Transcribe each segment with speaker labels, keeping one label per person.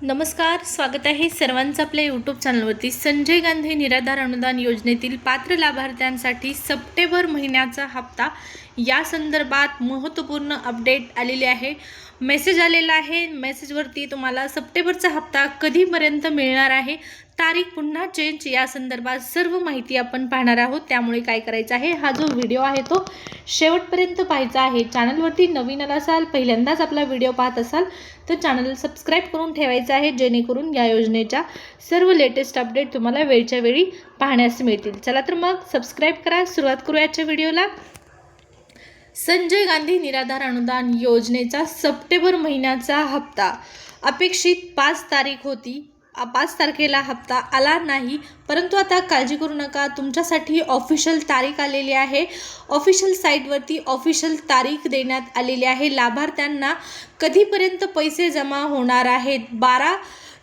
Speaker 1: नमस्कार स्वागत आहे सर्वांचं आपल्या यूट्यूब चॅनलवरती संजय गांधी निराधार अनुदान योजनेतील पात्र लाभार्थ्यांसाठी सप्टेंबर महिन्याचा हप्ता या संदर्भात महत्त्वपूर्ण अपडेट आलेले आहे. मेसेज आलेला आहे. मेसेजवरती तुम्हाला सप्टेंबरचा हप्ता कधीपर्यंत मिळणार आहे? तारीख पुन्हा चेंज या संदर्भात सर्व माहिती आपण पाहणार आहोत. त्यामुळे काय करायचं आहे? हा जो व्हिडिओ आहे तो शेवटपर्यंत पाहायचा आहे. चॅनलवरती नवीन आला असाल पहिल्यांदाच आपला व्हिडिओ पाहत असाल तर चॅनल सबस्क्राईब करून ठेवायचं आहे. जेणेकरून या योजनेच्या सर्व लेटेस्ट अपडेट तुम्हाला वेळच्या वेळी पाहण्यास मिळतील. चला तर मग सबस्क्राईब करा. सुरुवात करू याच्या व्हिडिओला संजय गांधी निराधार अनुदान योजनेचा सप्टेंबर महिन्याचा हप्ता. अपेक्षित पाच तारीख होती. पाच तारखेला हप्ता आला नाही. परंतु आता काळजी करू नका. तुमच्यासाठी ऑफिशियल तारीख आलेली आहे. ऑफिशियल साईटवरती ऑफिशियल तारीख देण्यात आलेली आहे. लाभार्थ्यांना कधीपर्यंत पैसे जमा होणार आहेत? बारा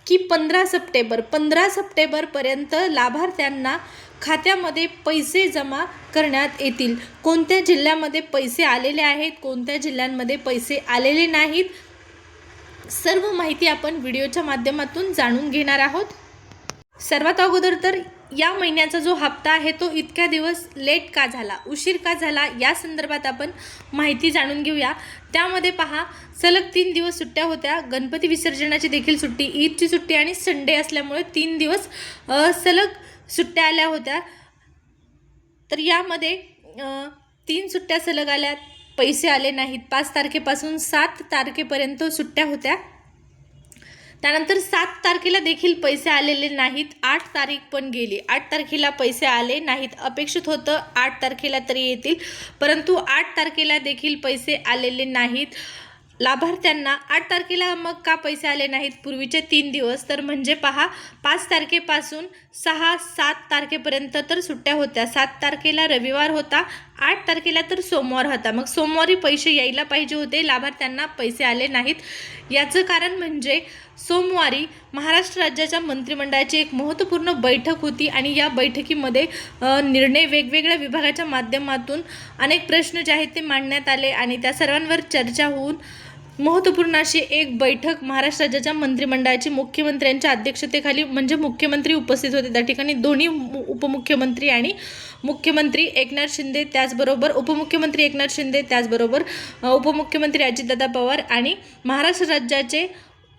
Speaker 1: की पंधरा सप्टेंबर पंधरा सप्टेंबरपर्यंत लाभार्थ्यांना खात्यामध्ये पैसे जमा करण्यात येतील. कोणत्या जिल्ह्यामध्ये पैसे आलेले आहेत कोणत्या जिल्ह्यांमध्ये पैसे आलेले नाहीत सर्व माहिती आपण व्हिडिओच्या माध्यमातून जाणून घेणार आहोत. सर्वात अगोदर तर या महिन्याचा जो हप्ता आहे तो इतक्या दिवस लेट का झाला? उशीर का झाला? या संदर्भात आपण माहिती जाणून घेऊया. त्यामध्ये पहा सलग तीन दिवस सुट्ट्या होत्या. गणपती विसर्जनाची देखील सुट्टी ईदची सुट्टी आणि संडे असल्यामुळे तीन दिवस सलग सुट्ट्या आल्या होत्या. तर यामध्ये तीन सुट्ट्या सलग आल्या. पैसे आले नाहीत. पाच तारखेपासून सात तारखेपर्यंत सुट्ट्या होत्या. त्यानंतर सात तारखेला देखील पैसे आलेले नाहीत. आठ तारीख पण गेली. आठ तारखेला पैसे आले नाहीत. अपेक्षित होतं आठ तारखेला तरी येतील. परंतु आठ तारखेला देखील पैसे आलेले नाहीत. लाभार्थ्यांना आठ तारखेला मग का पैसे आले नाहीत? पूर्वीचे तीन दिवस. तर म्हणजे पहा पाच तारखेपासून सहा सात तारखेपर्यंत तर सुट्ट्या होत्या. सात तारखेला रविवार होता. आठ तारखेला तर सोमवार होता. मग सोमवारी पैसे यायला पाहिजे होते. लाभार्थ्यांना पैसे आले नाहीत. याचं कारण म्हणजे सोमवारी महाराष्ट्र राज्याच्या मंत्रिमंडळाची एक महत्त्वपूर्ण बैठक होती आणि या बैठकीमध्ये निर्णय वेगवेगळ्या विभागाच्या माध्यमातून अनेक प्रश्न जे आहेत ते मांडण्यात आले आणि त्या सर्वांवर चर्चा होऊन महत्त्वपूर्ण अशी एक बैठक महाराष्ट्र राज्याच्या मंत्रिमंडळाची मुख्यमंत्र्यांच्या अध्यक्षतेखाली म्हणजे मुख्यमंत्री उपस्थित होते. त्या ठिकाणी दोन्ही मु- उपमुख्यमंत्री आणि मुख्यमंत्री एकनाथ शिंदे त्याचबरोबर उपमुख्यमंत्री एकनाथ शिंदे त्याचबरोबर उपमुख्यमंत्री अजितदादा पवार आणि महाराष्ट्र राज्याचे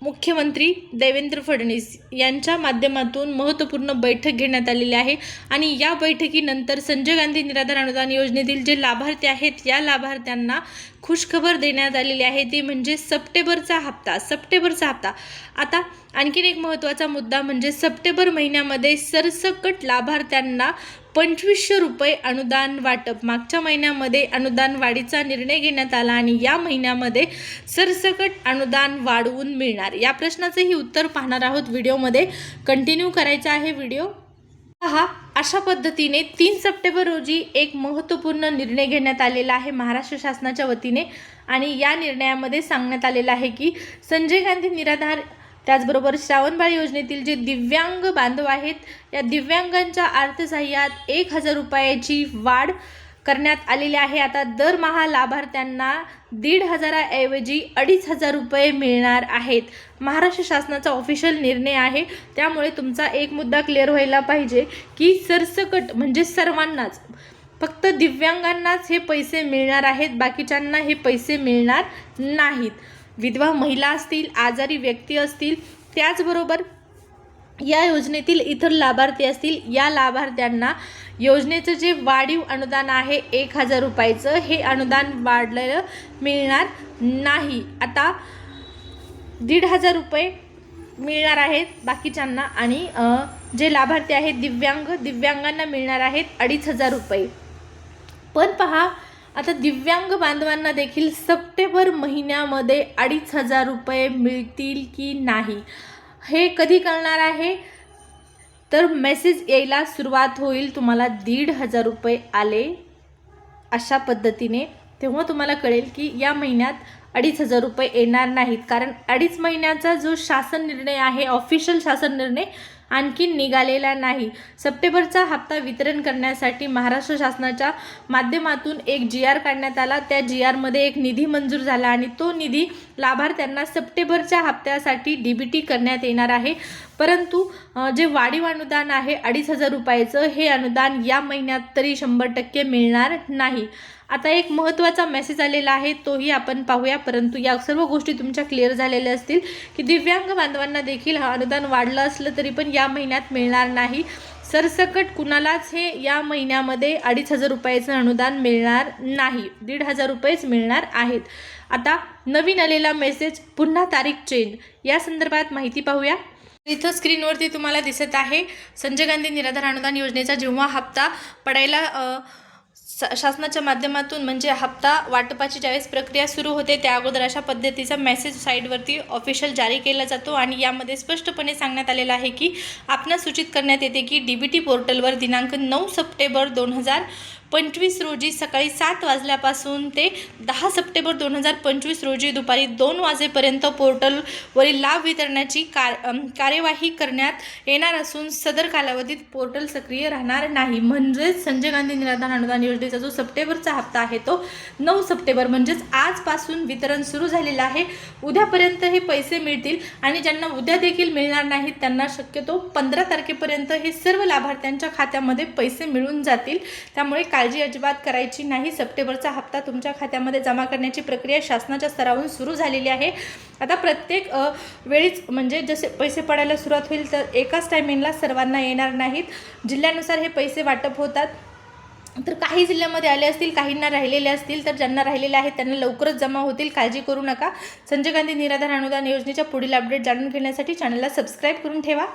Speaker 1: मुख्यमंत्री देवेंद्र फडणवीस यांच्या माध्यमातून महत्त्वपूर्ण बैठक घेण्यात आलेली आहे. आणि या बैठकीनंतर संजय गांधी निराधार अनुदान योजनेतील जे लाभार्थी आहेत या लाभार्थ्यांना खुशखबर देण्यात आलेली आहे. ती म्हणजे सप्टेंबरचा हप्ता सप्टेंबरचा हप्ता. आता आणखीन एक महत्त्वाचा मुद्दा म्हणजे सप्टेंबर महिन्यामध्ये सरसकट लाभार्थ्यांना पंचवीसशे रुपये अनुदान वाटप. मागच्या महिन्यामध्ये अनुदान वाढीचा निर्णय घेण्यात आला आणि या महिन्यामध्ये सरसकट अनुदान वाढवून मिळणार. या प्रश्नाचंही उत्तर पाहणार आहोत व्हिडिओमध्ये. कंटिन्यू करायचा आहे व्हिडिओ. पहा अशा पद्धतीने तीन सप्टेंबर रोजी एक महत्त्वपूर्ण निर्णय घेण्यात आलेला आहे महाराष्ट्र शासनाच्या वतीने. आणि या निर्णयामध्ये सांगण्यात आलेलं आहे की संजय गांधी निराधार त्याचबरोबर श्रावणबाळ योजनेतील जे दिव्यांग बांधव आहेत या दिव्यांगांच्या अर्थसहाय्यात एक हजार रुपयाची वाढ करण्यात आलेली आहे. आता दरमहा लाभार्थ्यांना दीड हजाराऐवजी अडीच हजार रुपये मिळणार आहेत. महाराष्ट्र शासनाचा ऑफिशियल निर्णय आहे. त्यामुळे तुमचा एक मुद्दा क्लिअर व्हायला पाहिजे की सरसकट म्हणजे सर्वांनाच फक्त दिव्यांगांनाच हे पैसे मिळणार आहेत बाकीच्यांना हे पैसे मिळणार नाहीत. विधवा महिला असतील आजारी व्यक्ती असतील त्याचबरोबर या योजनेतील इतर लाभार्थी असतील या लाभार्थ्यांना योजनेचं जे वाढीव अनुदान आहे एक हजार रुपयाचं हे अनुदान वाढलेलं मिळणार नाही. आता दीड हजार रुपये मिळणार आहेत बाकीच्यांना आणि जे लाभार्थी आहेत दिव्यांग दिव्यांगांना मिळणार आहेत अडीच हजार रुपये. पण पहा आता दिव्यांग बांधवांना देखील सप्टेंबर महिन्यामध्ये अडीच हजार रुपये मिळतील की नाही? हे कधी कळणार आहे? तर मेसेज यायला सुरुवात होईल. तुम्हाला दीड हजार रुपये आले अशा पद्धतीने. तेव्हा तुम्हाला कळेल की या महिन्यात अडीच हजार रुपये येणार नाहीत. कारण अडीच महिन्याचा जो शासन निर्णय आहे ऑफिशियल शासन निर्णय आणखी निघालेला नाही. सप्टेंबरचा हप्ता वितरण करण्यासाठी महाराष्ट्र शासनाच्या माध्यमातून एक जी आर काढण्यात आला. त्या जी आरमध्ये एक निधी मंजूर झाला आणि तो निधी लाभार्थ्यांना सप्टेंबरच्या हप्त्यासाठी डी बी टी करण्यात येणार आहे. परंतु जे वाढीव अनुदान आहे अडीच हजार रुपयाचं हे अनुदान या महिन्यात तरी शंभर टक्के मिळणार नाही. आता एक महत्त्वाचा मेसेज आलेला आहे तोही आपण पाहूया. परंतु या सर्व गोष्टी तुमच्या क्लिअर झालेल्या असतील की दिव्यांग बांधवांना देखील हा अनुदान वाढलं असलं तरी पण या महिन्यात मिळणार नाही. सरसकट कुणालाच हे या महिन्यामध्ये अडीच हजार रुपयाचं अनुदान मिळणार नाही. दीड हजार रुपयेच मिळणार आहेत. आता नवीन आलेला मेसेज पुन्हा तारीख चेंज. या संदर्भात माहिती पाहूया. इथं स्क्रीनवरती तुम्हाला दिसत आहे संजय गांधी निराधार अनुदान योजनेचा जेव्हा हप्ता पडायला स- शासनाच्या माध्यमातून म्हणजे हप्ता वाटपाची ज्यावेळेस प्रक्रिया सुरू होते त्या अगोदर अशा पद्धतीचा मेसेज साईटवरती ऑफिशियल जारी केला जातो आणि यामध्ये स्पष्टपणे सांगण्यात आलेलं आहे की आपणास सूचित करण्यात येते की डी बी टी पोर्टलवर दिनांक नऊ सप्टेंबर दोन हजार पंचवीस रोजी सकाळी सात वाजल्यापासून ते दहा सप्टेंबर दोन हजार पंचवीस रोजी दुपारी दोन वाजेपर्यंत पोर्टलवरील लाभ वितरणाची कार कार्यवाही करण्यात येणार असून सदर कालावधीत पोर्टल सक्रिय राहणार नाही. म्हणजेच संजय गांधी निराधार अनुदान योजनेचा जो सप्टेंबरचा हप्ता आहे तो नऊ सप्टेंबर म्हणजेच आजपासून वितरण सुरू झालेलं आहे. उद्यापर्यंत हे पैसे मिळतील आणि ज्यांना उद्या देखील मिळणार नाहीत त्यांना शक्यतो पंधरा तारखेपर्यंत हे सर्व लाभार्थ्यांच्या खात्यामध्ये पैसे मिळून जातील. त्यामुळे काळजी अजिबात करायची नाही. सप्टेंबरचा हप्ता तुमच्या खात्यामध्ये जमा करण्याची प्रक्रिया शासनाच्या स्तरावरून सुरू झालेली आहे. आता प्रत्येक वेळीच म्हणजे जसे पैसे पडायला सुरुवात होईल तर एकाच टायमिंगला सर्वांना येणार नाहीत. जिल्ह्यानुसार हे पैसे वाटप होतात. तर काही जिल्ह्यामध्ये आले असतील काहींना राहिलेले असतील तर ज्यांना राहिलेले आहेत त्यांना लवकरच जमा होतील. काळजी करू नका. संजय गांधी निराधार अनुदान योजनेच्या पुढील अपडेट जाणून घेण्यासाठी चॅनलला सबस्क्राईब करून ठेवा.